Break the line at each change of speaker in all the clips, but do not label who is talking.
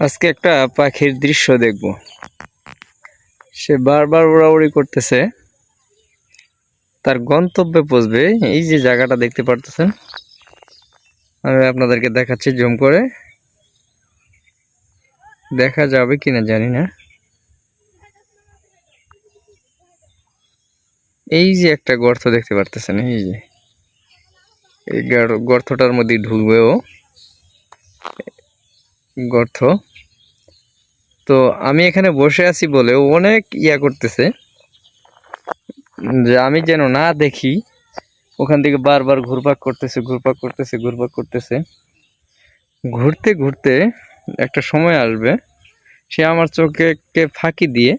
আজকে একটা পাখির দৃশ্য দেখব। সে বারবার উড়াউড়ি করতেছে। তার গন্তব্যে পৌঁছবে। এই যে জায়গাটা দেখতে পারতেছেন। আমি আপনাদেরকে দেখাচ্ছি জুম করে। দেখা যাবে কিনা জানি না। এই যে একটা গর্ত দেখতে পারতেছেন, এই যে। এই গর- গর্তটার মধ্যে ঢুকবে ও গর্ত। তো আমি এখানে বসে আছি বলে অনেক ইয়া করতেছে। যে আমি যেন না দেখি, ওখান থেকে বারবার ঘুরপাক করতেছে ঘুরপাক করতেছে ঘুরপাক করতেছে। ঘুরতে ঘুরতে একটা সময় আসবে, সে আমার চোখে কে ফাঁকি দিয়ে,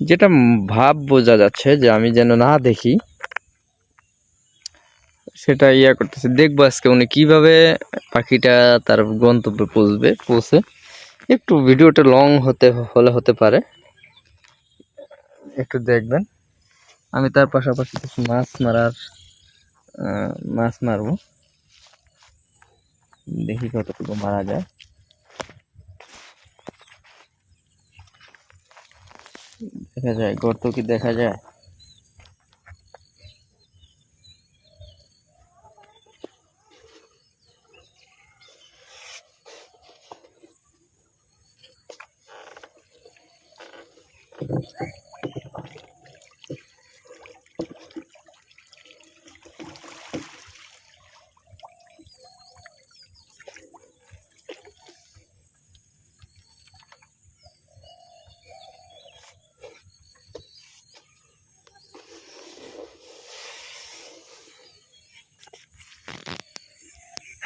যেটা ভাব বোঝা যাচ্ছে যে আমি যেন না দেখি সেটা ইয়া করতেছে। দেখব আজকে উনি কীভাবে পাখিটা তার গন্তব্যে পৌঁছবে, পৌঁছে। একটু ভিডিওটা লং হতে, হলে হতে পারে। একটু দেখবেন। আমি তার পাশাপাশি কিছু মাছ মারার মাছ মারবো। দেখি কতটুকু মারা যায়। দেখা যায়, গর্ত কি দেখা যায়?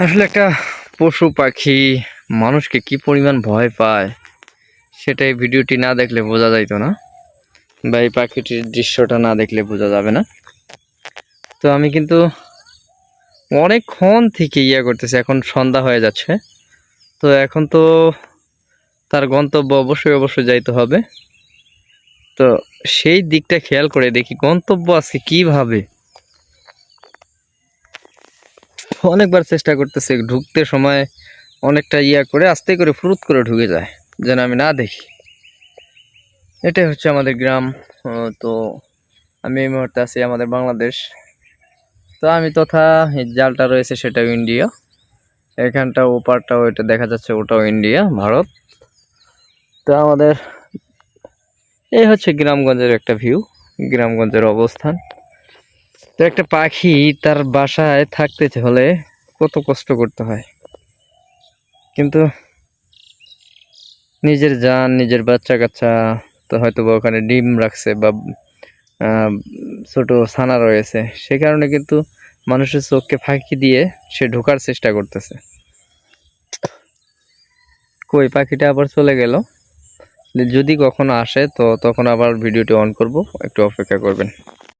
আসলে একটা পশু পাখি মানুষকে কি পরিমাণ ভয় পায় সেটাই ভিডিওটি না দেখলে বোঝা যাইতো না বা এই পাখিটির দৃশ্যটা না দেখলে বোঝা যাবে না। তো আমি কিন্তু অনেকক্ষণ থেকে ইয়ে করতেছি, এখন সন্ধ্যা হয়ে যাচ্ছে। তো এখন তো তার গন্তব্য অবশ্যই অবশ্যই যাইতে হবে। তো সেই দিকটা খেয়াল করে দেখি গন্তব্য আজকে কীভাবে। অনেকবার চেষ্টা করতেছে, ঢুকতে সময় অনেকটা ইয়া করে, আস্তে করে ফুরুত করে ঢুকে যায়, যেন আমি না দেখি। এটাই হচ্ছে আমাদের গ্রাম তো আমি এই মুহূর্তে আছি আমাদের বাংলাদেশ। তো আমি তথা জালটা রয়েছে সেটাও ইন্ডিয়া। এখানটা ওপারটাও, এটা দেখা যাচ্ছে ওটাও ইন্ডিয়া, ভারত। তো আমাদের, এই হচ্ছে গ্রামগঞ্জের একটা ভিউ, গ্রামগঞ্জের অবস্থান। তো একটা পাখি তার বাসায় থাকতে হলে কত কষ্ট করতে হয়। কিন্তু নিজের যান নিজের বাচ্চা কাচ্চা তো হয়তো বা ওখানে ডিম রাখছে বা ছোট ছানা রয়েছে। সে কারণে কিন্তু মানুষের চোখকে ফাঁকি দিয়ে সে ঢোকার চেষ্টা করতেছে। কই, পাখিটা আবার চলে গেল? যদি কখনো আসে তো তখন আবার ভিডিওটি অন করব। একটু অপেক্ষা করবেন।